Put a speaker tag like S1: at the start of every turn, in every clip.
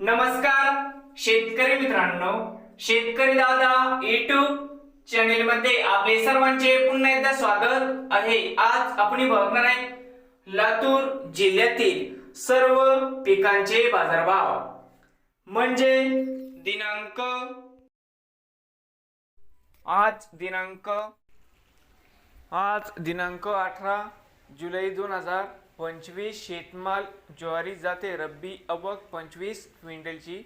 S1: नमस्कार शेतकरी मित्रांनो. शेतकरी दादा युट्यूब चॅनेल मध्ये आपले सर्वांचे पुन्हा एकदा स्वागत आहे. आज आपण बघणार आहे लातूर जिल्ह्यातील सर्व पिकांचे बाजारभाव. म्हणजे दिनांक आज दिनांक आज दिनांक अठरा जुलै दोन हजार पंचवीस शेतमाल ज्वारी जाते रब्बी अवक पंचवीस क्विंटलची.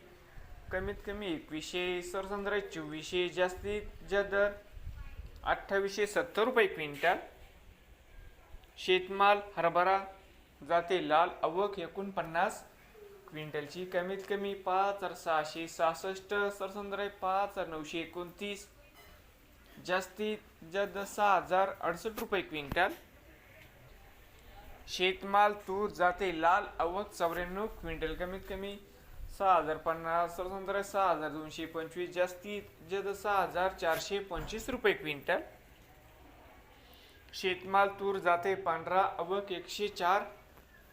S1: कमीत कमी एकवीसशे सरसंद्रा चोवीसशे जास्तीत जास्त दर अठ्ठावीसशे सत्तर रुपये क्विंटल. शेतमाल हरभरा जाते लाल अवक एकोणपन्नास क्विंटलची. कमीत कमी पाच हजार सहाशे सहासष्ट सरसंद्र पाच हजार नऊशे एकोणतीस. जास्तीत जास्त सहा हजार अडुसष्ट रुपये क्विंटल. शेतमाल तूर जाते लाल अवक चौऱ्याण्णव क्विंटल कमीत कमी सहा हजार पन्नास सतरा सहा हजार दोनशे पंचवीस जास्तीत जास्त सहा हजार चारशे पंचवीस रुपये क्विंटल. शेतमाल तूर जाते पांढरा अवक एकशे चार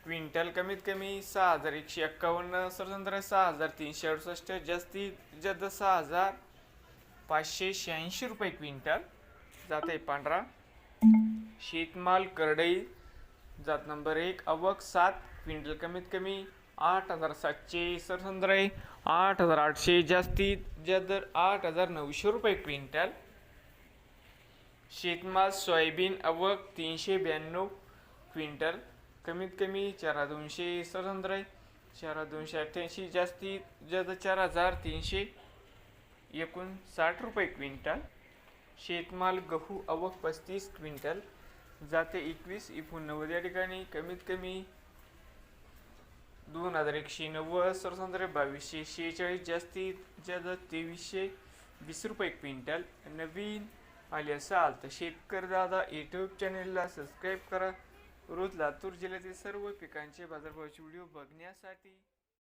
S1: क्विंटल कमीत कमी सहा हजार एकशे एक्कावन्न सतरा सहा हजार तीनशे अडुसष्ट जास्तीत जास्त सहा हजार पाचशे शहाऐंशी रुपये क्विंटल. जाते पांढरा. शेतमाल करडई जात नंबर एक अवक सात क्विंटल कमीत कमी आठ हजार सातशे सरसंद्रे आठ हजार आठशे जास्तीत जास्त आठ हजार नऊशे रुपये क्विंटल. शेतमाल सोयाबीन अवक तीनशे ब्याण्णव क्विंटल. कमीत कमी चार हजार दोनशे सरसंद्रे चार हजार दोनशे अठ्ठ्याऐंशी जास्तीत जास्त चार हजार तीनशे एकोणसाठ रुपये क्विंटल. शेतमाल गहू अवक पस्तीस क्विंटल. जाते एकवीस एकोणनव्वद या ठिकाणी कमीत कमी दोन हजार एकशे नव्वद सरसंद्रे बावीसशे शेहेचाळीस जास्तीत जास्त तेवीसशे वीस रुपये क्विंटल. नवीन आले असाल तर शेतकरी दादा यूट्यूब चॅनेलला सबस्क्राईब करा. रोज लातूर जिल्ह्यातील सर्व पिकांचे बाजारभावाचे व्हिडिओ बघण्यासाठी